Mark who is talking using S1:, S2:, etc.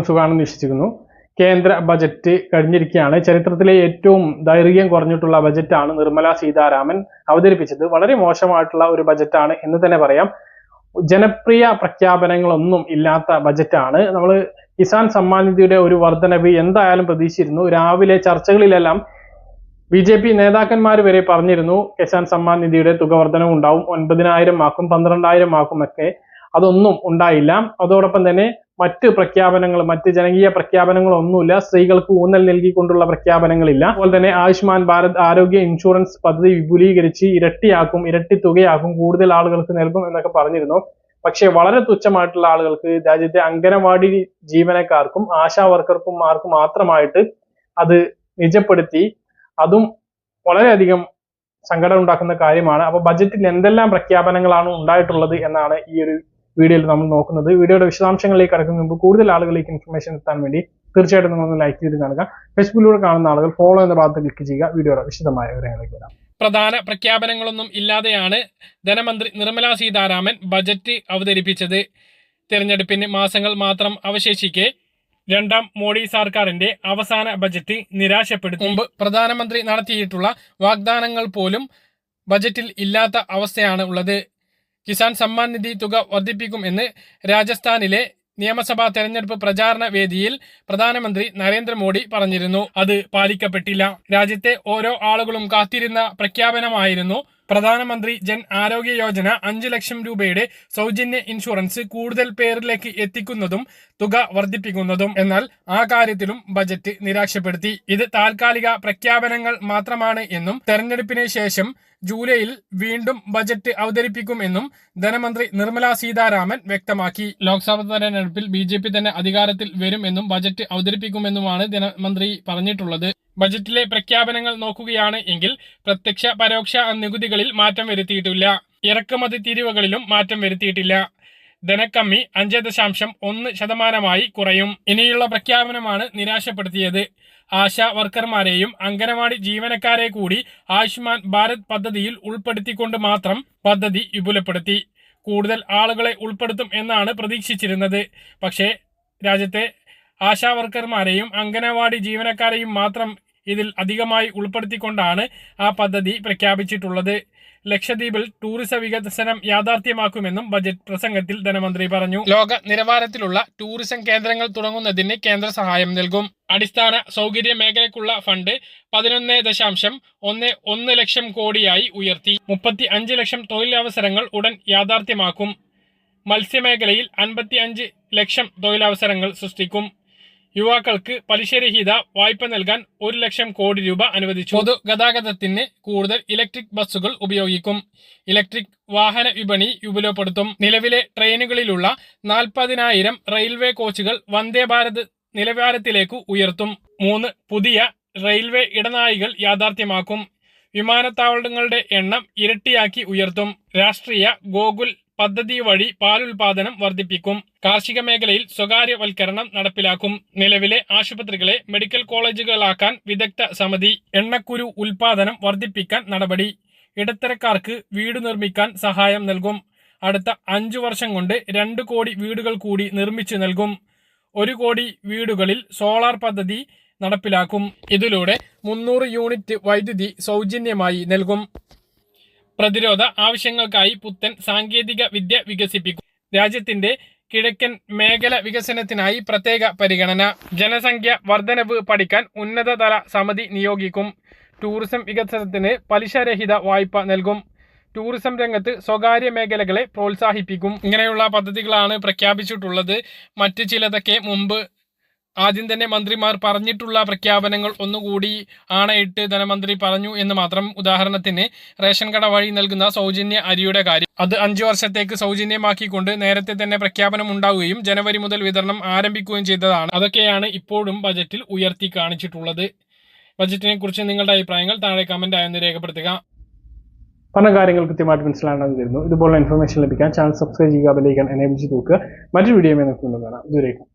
S1: സുഖമാണെന്ന് വിശ്വസിക്കുന്നു. കേന്ദ്ര ബജറ്റ് കഴിഞ്ഞിരിക്കുകയാണ്. ചരിത്രത്തിലെ ഏറ്റവും ദൈർഘ്യം കുറഞ്ഞിട്ടുള്ള ബജറ്റാണ് നിർമ്മല സീതാരാമൻ അവതരിപ്പിച്ചത്. വളരെ മോശമായിട്ടുള്ള ഒരു ബജറ്റാണ് എന്ന് തന്നെ പറയാം. ജനപ്രിയ പ്രഖ്യാപനങ്ങളൊന്നും ഇല്ലാത്ത ബജറ്റാണ്. നമ്മൾ കിസാൻ സമ്മാൻ നിധിയുടെ ഒരു വർധനവ് എന്തായാലും പ്രതീക്ഷിച്ചിരുന്നു. രാവിലെ ചർച്ചകളിലെല്ലാം ബി ജെ പി നേതാക്കന്മാർ വരെ പറഞ്ഞിരുന്നു കിസാൻ സമ്മാൻ നിധിയുടെ തുക വർധനവ് ഉണ്ടാവും ഒൻപതിനായിരം ആക്കും പന്ത്രണ്ടായിരം ആക്കും ഒക്കെ അതൊന്നും ഉണ്ടായില്ല. അതോടൊപ്പം തന്നെ മറ്റ് പ്രഖ്യാപനങ്ങൾ മറ്റ് ജനകീയ പ്രഖ്യാപനങ്ങളൊന്നുമില്ല. സ്ത്രീകൾക്ക് ഊന്നൽ നൽകിക്കൊണ്ടുള്ള പ്രഖ്യാപനങ്ങളില്ല. അതുപോലെ തന്നെ ആയുഷ്മാൻ ഭാരത് ആരോഗ്യ ഇൻഷുറൻസ് പദ്ധതി വിപുലീകരിച്ച് ഇരട്ടിയാക്കും ഇരട്ടി തുകയാക്കും കൂടുതൽ ആളുകൾക്ക് നൽകും എന്നൊക്കെ പറഞ്ഞിരുന്നു. പക്ഷേ വളരെ തുച്ഛമായിട്ടുള്ള ആളുകൾക്ക് രാജ്യത്തെ അംഗനവാടി ജീവനക്കാർക്കും ആശാ വർക്കർക്കും മാർക്ക് മാത്രമായിട്ട് അത് നിജപ്പെടുത്തി അതും വളരെയധികം സങ്കടം ഉണ്ടാക്കുന്ന കാര്യമാണ്. അപ്പൊ ബജറ്റിൽ എന്തെല്ലാം പ്രഖ്യാപനങ്ങളാണ് ഉണ്ടായിട്ടുള്ളത് എന്നാണ് ഈ ഒരു വീഡിയോയിൽ നമ്മൾ നോക്കുന്നത്. വീഡിയോയുടെ വിശദാംശങ്ങളിലേക്ക് കടക്കുന്നതിന് മുമ്പ് കൂടുതൽ ആളുകളിലേക്ക് ഇൻഫർമേഷൻ എത്താൻ വേണ്ടി തീർച്ചയായിട്ടും നിങ്ങൾ ലൈക്ക് ചെയ്ത് കാണുക. ഫേസ്ബുക്കിലൂടെ കാണുന്ന ആളുകൾ ഫോളോ എന്ന ഭാഗത്ത് ക്ലിക്ക് ചെയ്യുക. വീഡിയോയുടെ വിശദമായ വിവരങ്ങളിലേക്ക് വരാം.
S2: പ്രധാന പ്രഖ്യാപനങ്ങളൊന്നും ഇല്ലാതെയാണ് ധനമന്ത്രി നിർമ്മല സീതാരാമൻ ബജറ്റ് അവതരിപ്പിച്ചത്. തെരഞ്ഞെടുപ്പിന് മാസങ്ങൾ മാത്രം അവശേഷിക്കെ രണ്ടാം മോഡി സർക്കാരിന്റെ അവസാന ബജറ്റ് നിരാശപ്പെടുത്തി. മുമ്പ് പ്രധാനമന്ത്രി നടത്തിയിട്ടുള്ള വാഗ്ദാനങ്ങൾ പോലും ബജറ്റിൽ ഇല്ലാത്ത അവസ്ഥയാണ് ഉള്ളത്. കിസാൻ സമ്മാൻ നിധി തുക വർദ്ധിപ്പിക്കും എന്ന് രാജസ്ഥാനിലെ നിയമസഭാ തെരഞ്ഞെടുപ്പ് പ്രചാരണ വേദിയിൽ പ്രധാനമന്ത്രി നരേന്ദ്രമോദി പറഞ്ഞിരുന്നു. അത് പാലിക്കപ്പെട്ടില്ല. രാജ്യത്തെ ഓരോ ആളുകളും കാത്തിരുന്ന പ്രഖ്യാപനമായിരുന്നു പ്രധാനമന്ത്രി ജൻ ആരോഗ്യ യോജന അഞ്ചു ലക്ഷം രൂപയുടെ സൗജന്യ ഇൻഷുറൻസ് കൂടുതൽ പേരിലേക്ക് എത്തിക്കുന്നതും തുക വർദ്ധിപ്പിക്കുന്നതും. എന്നാൽ ആ കാര്യത്തിലും ബജറ്റ് നിരാശപ്പെടുത്തി. ഇത് താൽക്കാലിക പ്രഖ്യാപനങ്ങൾ മാത്രമാണ് എന്നും തെരഞ്ഞെടുപ്പിന് ശേഷം ജൂലൈയിൽ വീണ്ടും ബജറ്റ് അവതരിപ്പിക്കുമെന്നും ധനമന്ത്രി നിർമ്മല സീതാരാമൻ വ്യക്തമാക്കി. ലോക്സഭാ തെരഞ്ഞെടുപ്പിൽ ബി ജെ പി തന്നെ അധികാരത്തിൽ വരുമെന്നും ബജറ്റ് അവതരിപ്പിക്കുമെന്നുമാണ് ധനമന്ത്രി പറഞ്ഞിട്ടുള്ളത്. ബജറ്റിലെ പ്രഖ്യാപനങ്ങൾ നോക്കുകയാണ് എങ്കിൽ പ്രത്യക്ഷ പരോക്ഷ നികുതികളിൽ മാറ്റം വരുത്തിയിട്ടില്ല. ഇറക്കുമതി തിരിവുകളിലും മാറ്റം വരുത്തിയിട്ടില്ല. ധനക്കമ്മി അഞ്ച് ദശാംശം ഒന്ന് ശതമാനമായി കുറയും. ഇനിയുള്ള പ്രഖ്യാപനമാണ് നിരാശപ്പെടുത്തിയത്. ആശാ വർക്കർമാരെയും അംഗനവാടി ജീവനക്കാരെ കൂടി ആയുഷ്മാൻ ഭാരത് പദ്ധതിയിൽ ഉൾപ്പെടുത്തിക്കൊണ്ട് മാത്രം പദ്ധതി വിപുലപ്പെടുത്തി. കൂടുതൽ ആളുകളെ ഉൾപ്പെടുത്തും എന്നാണ് പ്രതീക്ഷിച്ചിരുന്നത്. പക്ഷേ രാജ്യത്തെ ആശാ വർക്കർമാരെയും അംഗനവാടി ജീവനക്കാരെയും മാത്രം ഇതിൽ അധികമായി ഉൾപ്പെടുത്തിക്കൊണ്ടാണ് ആ പദ്ധതി പ്രഖ്യാപിച്ചിട്ടുള്ളത്. ലക്ഷദ്വീപിൽ ടൂറിസം വികസനം യാഥാർത്ഥ്യമാക്കുമെന്നും ബജറ്റ് പ്രസംഗത്തിൽ ധനമന്ത്രി പറഞ്ഞു. ലോക നിലവാരത്തിലുള്ള ടൂറിസം കേന്ദ്രങ്ങൾ തുടങ്ങുന്നതിന് കേന്ദ്ര സഹായം നൽകും. അടിസ്ഥാന സൗകര്യ മേഖലയ്ക്കുള്ള ഫണ്ട് പതിനൊന്ന് ദശാംശം ഒന്ന് ഒന്ന് ലക്ഷം കോടിയായി ഉയർത്തി. മുപ്പത്തി അഞ്ച് ലക്ഷം തൊഴിലവസരങ്ങൾ ഉടൻ യാഥാർത്ഥ്യമാക്കും. മത്സ്യമേഖലയിൽ അൻപത്തി അഞ്ച് ലക്ഷം തൊഴിലവസരങ്ങൾ സൃഷ്ടിക്കും. യുവാക്കൾക്ക് പലിശരഹിത വായ്പ നൽകാൻ ഒരു ലക്ഷം കോടി രൂപ അനുവദിച്ചു. പൊതുഗതാഗതത്തിന് കൂടുതൽ ഇലക്ട്രിക് ബസ്സുകൾ ഉപയോഗിക്കും. ഇലക്ട്രിക് വാഹന വിപണി വിപുലപ്പെടുത്തും. നിലവിലെ ട്രെയിനുകളിലുള്ള നാൽപ്പതിനായിരം റെയിൽവേ കോച്ചുകൾ വന്ദേ ഭാരത് നിലവാരത്തിലേക്ക് ഉയർത്തും. മൂന്ന് പുതിയ റെയിൽവേ ഇടനാഴികൾ യാഥാർത്ഥ്യമാക്കും. വിമാനത്താവളങ്ങളുടെ എണ്ണം ഇരട്ടിയാക്കി ഉയർത്തും. രാഷ്ട്രീയ ഗോകുൽ പദ്ധതി വഴി പാലുൽപാദനം വർദ്ധിപ്പിക്കും. കാർഷിക മേഖലയിൽ സ്വകാര്യവൽക്കരണം നടപ്പിലാക്കും. നിലവിലെ ആശുപത്രികളെ മെഡിക്കൽ കോളേജുകളാക്കാൻ വിദഗ്ധ സമിതി എണ്ണക്കുരു ഉൽപാദനം വർദ്ധിപ്പിക്കാൻ നടപടി. ഇടത്തരക്കാർക്ക് വീട് നിർമ്മിക്കാൻ സഹായം നൽകും. അടുത്ത അഞ്ചു വർഷം കൊണ്ട് രണ്ട് കോടി വീടുകൾ കൂടി നിർമ്മിച്ചു നൽകും. ഒരു കോടി വീടുകളിൽ സോളാർ പദ്ധതി നടപ്പിലാക്കും. ഇതിലൂടെ മുന്നൂറ് യൂണിറ്റ് വൈദ്യുതി സൗജന്യമായി നൽകും. പ്രതിരോധ ആവശ്യങ്ങൾക്കായി പുത്തൻ സാങ്കേതിക വിദ്യ വികസിപ്പിക്കും. രാജ്യത്തിന്റെ കിഴക്കൻ മേഖല വികസനത്തിനായി പ്രത്യേക പരിഗണന. ജനസംഖ്യ വർധനവ് പഠിക്കാൻ ഉന്നതതല സമിതി നിയോഗിക്കും. ടൂറിസം വികസനത്തിന് പലിശരഹിത വായ്പ നൽകും. ടൂറിസം രംഗത്ത് സ്വകാര്യ മേഖലകളെ പ്രോത്സാഹിപ്പിക്കും. ഇങ്ങനെയുള്ള പദ്ധതികളാണ് പ്രഖ്യാപിച്ചിട്ടുള്ളത്. മറ്റു ചിലതൊക്കെ മുമ്പ് ആദ്യം തന്നെ മന്ത്രിമാർ പറഞ്ഞിട്ടുള്ള പ്രഖ്യാപനങ്ങൾ ഒന്നുകൂടി ആണയിട്ട് ധനമന്ത്രി പറഞ്ഞു എന്ന് മാത്രം ഉദാഹരണത്തിന് റേഷൻ കട വഴി നൽകുന്ന സൗജന്യ അരിയുടെ കാര്യം. അത് അഞ്ചു വർഷത്തേക്ക് സൗജന്യമാക്കിക്കൊണ്ട് നേരത്തെ തന്നെ പ്രഖ്യാപനം ഉണ്ടാവുകയും ജനുവരി മുതൽ വിതരണം ആരംഭിക്കുകയും ചെയ്തതാണ്. അതൊക്കെയാണ് ഇപ്പോഴും ബജറ്റിൽ ഉയർത്തി കാണിച്ചിട്ടുള്ളത്. ബജറ്റിനെ കുറിച്ച് നിങ്ങളുടെ അഭിപ്രായങ്ങൾ താഴെ കമന്റ് ആയെന്ന് രേഖപ്പെടുത്തുക.
S1: പറഞ്ഞ കാര്യങ്ങൾ കൃത്യമായിട്ട് മനസ്സിലാണെന്ന് തരുന്നു. ഇതുപോലുള്ള ഇൻഫർമേഷൻ ലഭിക്കാൻ ചാനൽ സബ്സ്ക്രൈബ് ചെയ്യുക ബെല്ലൈക്കൺ എനേബിൾ ചെയ്ത് നോക്കുക മറ്റൊരു വീഡിയോ നമുക്ക് കാണാം. ഇതുവരേക്കും.